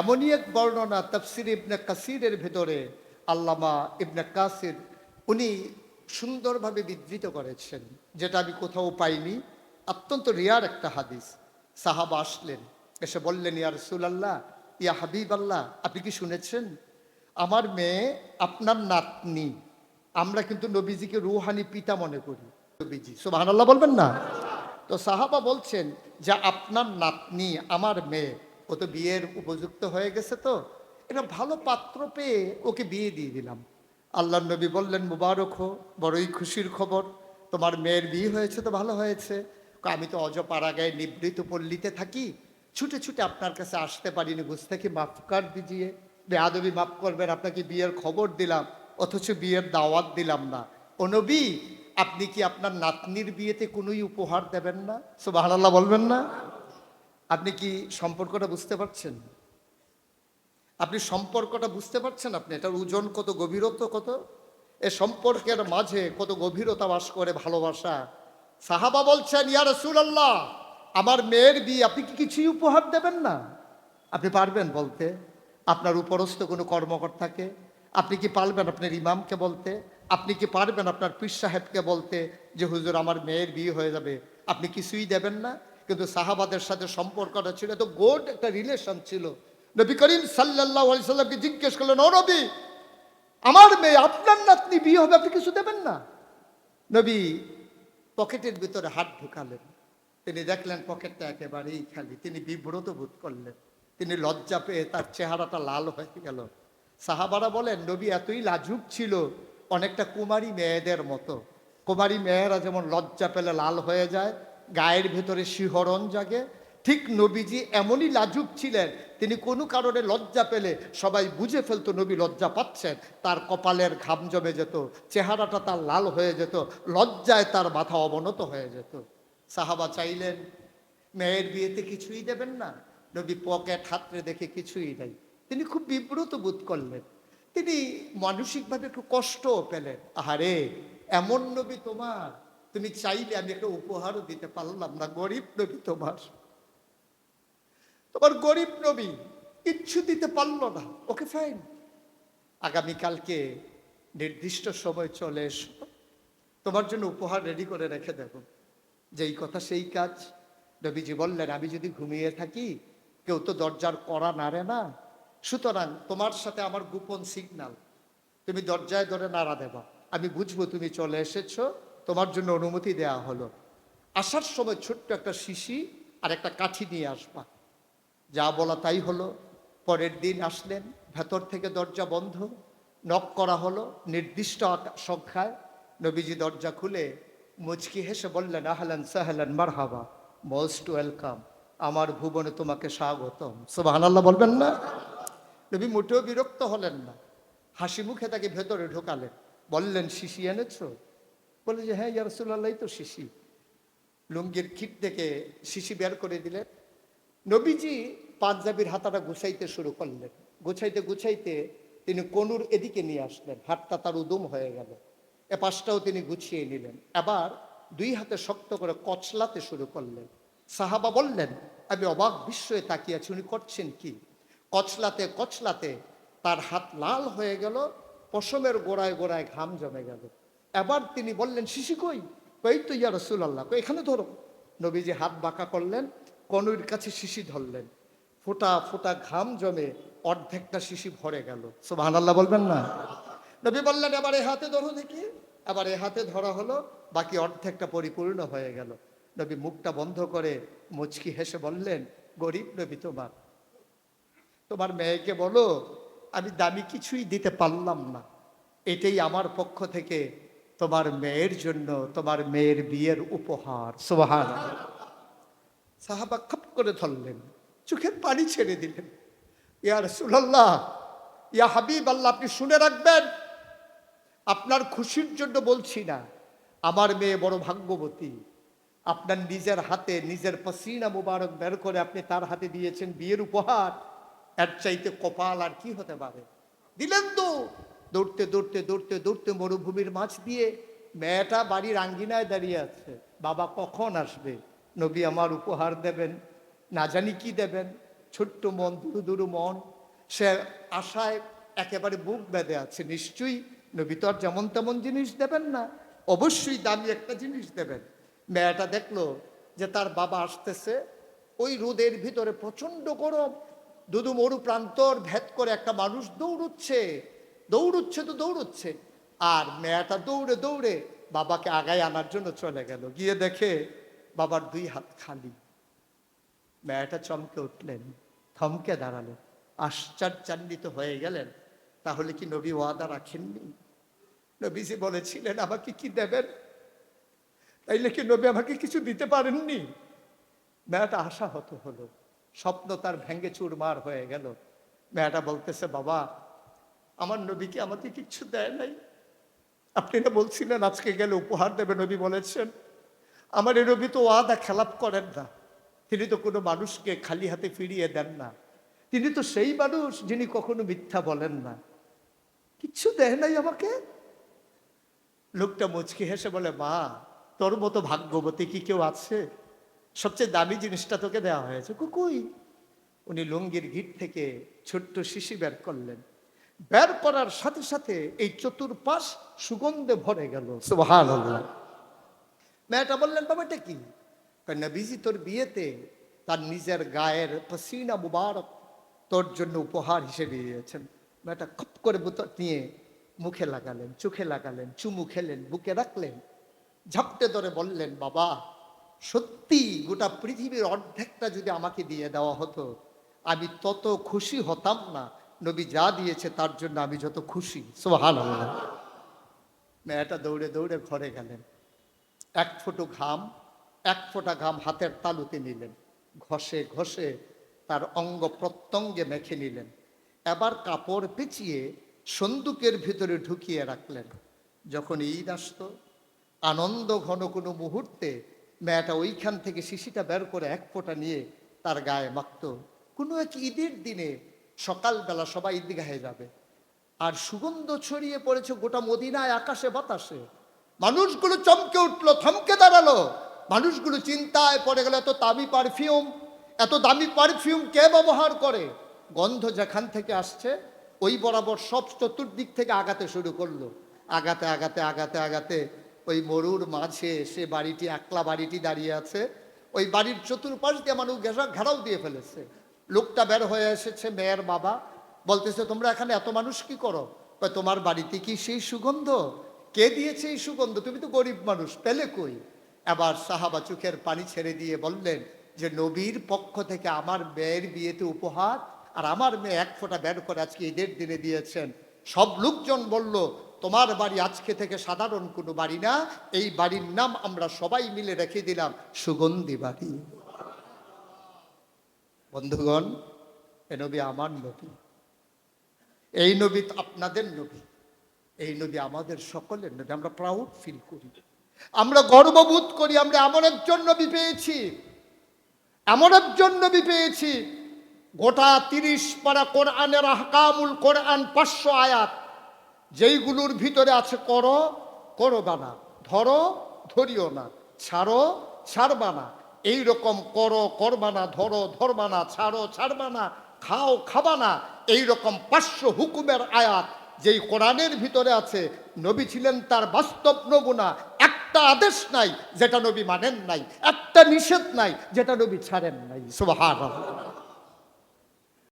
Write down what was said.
এমনই এক বর্ণনা তফসির ইবনে কাসিরের ভেতরে আল্লামা ইবনে কাসির উনি সুন্দরভাবে বিধৃত করেছেন, যেটা আমি কোথাও পাইনি। অত্যন্ত রিয়ার একটা হাদিস। সাহাবা আসলেন, এসে বললেন, ইয়া রসুলাল্লাহ, ইয়া হাবিব আল্লাহ আপনি কি শুনেছেন? আমার মেয়ে আপনার নাতনি। আমরা কিন্তু নবীজিকে রুহানি পিতা মনে করি। নবীজি সুবাহ আল্লাহ বলবেন না? তো সাহাবা বলছেন যে, আপনার নাতনি, আমার মেয়ে ও তো বিয়ের উপযুক্ত হয়ে গেছে তো এটা ভালো পাত্র পেয়ে ওকে বিয়ে দিয়ে দিলাম। আল্লাহ নবী বললেন, মুবারক হো বড়ই খুশির খবর। তোমার মেয়ের বিয়ে হয়েছে তো ভালো হয়েছে। আমি তো অজপাড়াগায় নিবৃত পল্লীতে থাকি। ছুটে ছুটে আপনার কাছে আসতে পারিনি, বুঝতে কি মাফ কর দিজিয়ে। বেয়াদবি মাফ করবেন, আপনাকে বিয়ের খবর দিলাম, অথচ বিয়ের দাওয়াত দিলাম না। ও নবী, আপনি কি আপনার নাতনির বিয়েতে কোনোই উপহার দেবেন না? সুবাহ বলবেন না। আপনি কি সম্পর্কটা বুঝতে পারছেন? আপনি সম্পর্কটা বুঝতে পারছেন আপনি? এটার ওজন কত, গভীরত্ব কত? এ সম্পর্কের মাঝে কত গভীরতা বাস করে ভালোবাসা? সাহাবা বলছেন, ইয়া রাসূলুল্লাহ, আমার মেয়ের বিয়ে, আপনি কি কিছুই উপহার দেবেন না? আপনি পারবেন বলতে। আপনার উপরস্থ কোনো কর্মকর্তাকে আপনি কি পারবেন আপনার ইমামকে বলতে? আপনি কি পারবেন আপনার পীর সাহেবকে বলতে যে, হুজুর, আমার মেয়ের বিয়ে হয়ে যাবে। আপনি কিছুই দেবেন না। কিন্তু সাহাবাদের সাথে সম্পর্কটা ছিল তো গোড একটা রিলেশন ছিল। নবী করিম সাল্লাহ সাল্লামকে জিজ্ঞেস করলেন, ও নবী, আমার মেয়ে, আপনার নাতনি বিয়ে হবে, আপনি কিছু দেবেন না? নবী পকেটের ভিতরে হাত ঢুকালেন। তিনি দেখলেন পকেটটা একেবারেই খালি। তিনি বিব্রত বোধ করলেন। তিনি লজ্জা পেয়ে তার চেহারাটা লাল হয়ে গেল। সাহাবারা বলেন, নবী এতই লাজুক ছিল, অনেকটা কুমারী মেয়েদের মতো। কুমারী মেয়েরা যেমন লজ্জা পেলে লাল হয়ে যায় গায়ের ভেতরে শিহরণ জাগে। ঠিক নবীজি এমনই লাজুক ছিলেন, তিনি কোনো কারণে লজ্জা পেলে সবাই বুঝে ফেলতো নবী লজ্জা পাচ্ছেন। তার কপালের ঘাম জমে যেত, চেহারাটা তার লাল হয়ে যেত, লজ্জায় তার মাথা অবনত হয়ে যেত। সাহাবা চাইলেন, মেয়ের বিয়েতে কিছুই দেবেন না, নবী পকেট হাতরে দেখে কিছুই নাই। তিনি খুব বিব্রত বোধ করলেন। তিনি মানসিকভাবে একটু কষ্টও পেলেন। আহারে, এমন নবী তোমার তুমি চাইলে আমি একটা উপহারও দিতে পারলাম না, গরিব নবী তোমার। তোমার গরিব নবী কিচ্ছু দিতে পারল না, ওকে ফাইন আগামীকালকে নির্দিষ্ট সময় চলে এসো, তোমার জন্য উপহার রেডি করে রেখে দেবো। যেই কথা সেই কাজ। নবীজি বললেন, আমি যদি ঘুমিয়ে থাকি, কেউ তো দরজার কড়া নাড়ে না। সুতরাং তোমার সাথে আমার গোপন সিগনাল তুমি দরজায় ধরে নাড়া দেবা। আমি বুঝব তুমি চলে এসেছ। তোমার জন্য অনুমতি দেয়া হলো। আসার সময় ছোট্ট একটা শিশি আর একটা কাঠি নিয়ে আসবা। যা বলা তাই হলো, পরের দিন আসলেন, ভেতর থেকে দরজা বন্ধ নক করা হলো, নির্দিষ্ট সংখ্যায়। নবীজি দরজা খুলে মুচকি হেসে বললেন, আহলান সাহলান মারহাবা, মোস্ট ওয়েলকাম। আমার ভুবনে তোমাকে স্বাগতম। সুবহানাল্লাহ বলবেন না। নবী মোটেও বিরক্ত হলেন না। হাসি মুখে তাকে ভেতরে ঢোকালেন। বললেন, শিশি এনেছো? বলে যে হ্যাঁ ইয়ারসুল্লাহ তো শিশি। লুঙ্গির খিট থেকে শিশি বের করে দিলেন। নবীজি পাঞ্জাবির হাতাটা গুছাইতে শুরু করলেন। গুছাইতে গুছাইতে তিনি কনুর এদিকে নিয়ে আসলেন। হাতটা তার উদম হয়ে গেল। এ পাশটাও তিনি গুছিয়ে নিলেন। আবার দুই হাতে শক্ত করে কচলাতে শুরু করলেন। সাহাবা বললেন, আমি অবাক বিস্ময়ে তাকিয়ে আছি, উনি করছেন কি? কচলাতে কচলাতে তার হাত লাল হয়ে গেল, পশমের গোড়ায় গোড়ায় ঘাম জমে গেল। এবার তিনি বললেন, শিশি কই? কই তো ইয়া রসুল আল্লাহ এখানে ধরো। নবীজি হাত বাঁকা করলেন কনুর কাছে শিশি ধরলেন। ফোটা ফোটা ঘাম জমে অর্ধেকটা শিশি ভরে গেল। সুবহান আল্লাহ বলবেন না? নবী বললেন, এবার এ হাতে ধরো দেখি। এবার এ হাতে ধরা হলো, বাকি অর্ধেকটা পরিপূর্ণ হয়ে গেল। নবী মুখটা বন্ধ করে মুচকি হেসে বললেন, গরিব নবী তোমার। তোমার মেয়েকে বলো, আমি দামি কিছুই দিতে পারলাম না। এটাই আমার পক্ষ থেকে তোমার মেয়ের জন্য তোমার মেয়ের বিয়ের উপহার। সোহান সাহাবা খপ করে ধরলেন, চোখের পানি ছেড়ে দিলেন। ইয়া রসুল্লাহ ইয়া হাবিব আল্লাহ আপনি শুনে রাখবেন, আপনার খুশির জন্য বলছি না, আমার মেয়ে বড় ভাগ্যবতী। আপনার নিজের হাতে নিজের পসিনা মুবারক বের করে আপনি তার হাতে দিয়েছেন বিয়ের উপহার। এর চাইতে কপাল আর কি হতে পারে? দিলেন তো। দৌড়তে দৌড়তে দৌড়তে দৌড়তে মরুভূমির মাছ দিয়ে মেয়েটা বাড়ির আঙ্গিনায় দাঁড়িয়ে আছে। বাবা কখন আসবে? নবী আমার উপহার দেবেন, না জানি কি দেবেন। ছোট্ট মন, দুরু দুরু মন। সে আশায় একেবারে বুক বেঁধে আছে। নিশ্চয়ই নবী তো আর যেমন তেমন জিনিস দেবেন না। অবশ্যই দামি একটা জিনিস দেবেন। মেয়েটা দেখল যে তার বাবা আসতেছে। ওই রোদের ভিতরে প্রচণ্ড গরম। দুদু মরু প্রান্তর ভেদ করে একটা মানুষ দৌড়ুচ্ছে। দৌড়ুচ্ছে তো দৌড়ুচ্ছে। আর মেয়েটা দৌড়ে দৌড়ে বাবাকে আগায় আনার জন্য চলে গেল। গিয়ে দেখে বাবার দুই হাত খালি। মেয়েটা চমকে উঠলেন, থমকে দাঁড়াল আশ্চর্যান্বিত হয়ে গেলেন। তাহলে কি নবী ওয়াদা রাখেননি? নবীজি বলেছিলেন, আমাকে কি দেবেন? তাইলে কি নবী আমাকে কিছু দিতে পারেননি? মেয়েটা আশাহত হলো। স্বপ্ন তার ভেঙ্গে চুরমার হয়ে গেল। মেয়েটা বলতেছে, বাবা আমার নবীকে আমাকে কিচ্ছু দেয় নাই। আপনি না বলছিলেন, আজকে গেলে উপহার দেবে, নবী বলেছেন। আমার এ নবী তো ওয়াদা খেলাপ করেন না। তিনি তো কোনো মানুষকে খালি হাতে ফিরিয়ে দেন না। তিনি তো সেই মানুষ যিনি কখনো মিথ্যা বলেন না। কিচ্ছু দেয় নাই আমাকে। লোকটা মুচকি হেসে বলে, মা, তোর মতো ভাগ্যবতী কি কেউ আছে? সবচেয়ে দামি জিনিসটা তোকে দেওয়া হয়েছে। কুকুই। উনি লুঙ্গির গিট থেকে ছোট্ট শিশি বের করলেন। বের করার সাথে সাথে এই চতুর্পাশ সুগন্ধে ভরে গেল। মেয়েটা বললেন বাবা এটা কি? নবীজি তোর বিয়েতে তার নিজের গায়ের পসিনা মুবারক তোর জন্য উপহার হিসেবে দিয়েছেন। মেয়েটা খুব করে বোতল নিয়ে মুখে লাগালেন চোখে লাগালেন চুমু খেলেন বুকে রাখলেন ঝাপটে ধরে বললেন বাবা সত্যি গোটা পৃথিবীর অর্ধেকটা যদি আমাকে দিয়ে দেওয়া হতো আমি তত খুশি হতাম না। নবী যা দিয়েছে তার জন্য আমি যত খুশি। সোহান মেয়েটা দৌড়ে দৌড়ে ঘরে গেলেন। এক ফোঁটো ঘাম, এক ফোঁটা ঘাম হাতের তালুতে নিলেন। ঘষে ঘষে তার অঙ্গ প্রত্যঙ্গে মেখে নিলেন। এবার কাপড় পেঁচিয়ে সন্দুকের ভিতরে ঢুকিয়ে রাখলেন। যখন ঈদ আসতো, আনন্দ ঘন কোনো মুহূর্তে মেয়েটা ওইখান থেকে শিশিটা বের করে এক ফোঁটা নিয়ে তার গায়ে মাখত। কোনো এক ঈদের দিনে সকালবেলা সবাই ঈদগাহে যাবে। আর সুগন্ধ ছড়িয়ে পড়েছে গোটা মদিনায় আকাশে বাতাসে। মানুষগুলো চমকে উঠল, থমকে দাঁড়াল। মানুষগুলো চিন্তায় পড়ে গেল, এত দামি পারফিউম, এত দামি পারফিউম কে ব্যবহার করে? গন্ধ যেখান থেকে আসছে, ওই বরাবর সব চতুর্দিক থেকে আগাতে শুরু করল। আগাতে আগাতে আগাতে আগাতে ওই মরুর মাঝে সে বাড়িটি, একলা বাড়িটি দাঁড়িয়ে আছে। ওই বাড়ির চতুর্পাশ দিয়ে মানুষ ঘেরা ঘেরাও দিয়ে ফেলেছে। লোকটা বের হয়ে এসেছে, মেয়ের বাবা। বলতেছে, তোমরা এখানে এত মানুষ কি করো? তোমার বাড়িতে কি সেই সুগন্ধ? কে দিয়েছে এই সুগন্ধ? তুমি তো গরিব মানুষ, পেলে কই? এবার সাহাবা চোখের পানি ছেড়ে দিয়ে বললেন যে, নবীর পক্ষ থেকে আমার মেয়ের বিয়েতে উপহার আর আমার মেয়ে এক ফোঁটা বের করে আজকে ঈদের দিনে দিয়েছেন। সব লোকজন বলল, তোমার বাড়ি আজকে থেকে সাধারণ কোনো বাড়ি না, এই বাড়ির নাম আমরা সবাই মিলে রেখে দিলাম সুগন্ধি বাড়ি। বন্ধুগণ, এ নবী আমার নবী। এই নবী আপনাদের নবী। এই নবী আমাদের সকলের নবী। আমরা প্রাউড ফিল করি। আমরা গর্ববোধ করি। আমরা এমন একজন নবী পেয়েছি। এমন একজন নবী পেয়েছি। গোটা তিরিশ পারা কোরআনের আহকামুল কোরআন পাঁচশো আয়াত। যেইগুলোর ভিতরে আছে, করো, করবা না। ধরো, ধরিও না। ছাড়ো, ছাড়বা না। এইরকম করো, করবানা, ধরো, ধরবানা, ছাড়ো ছাড়বা না খাও, খাবানা, এইরকম পাঁচশো হুকুমের আয়াত যেই কোরআনের ভিতরে আছে, নবী ছিলেন তার বাস্তব নমুনা। একটা আদেশ নাই যেটা নবী মানেন নাই, একটা নিষেধ নাই যেটা নবী ছাড়েন নাই। সুবহানাল্লাহ।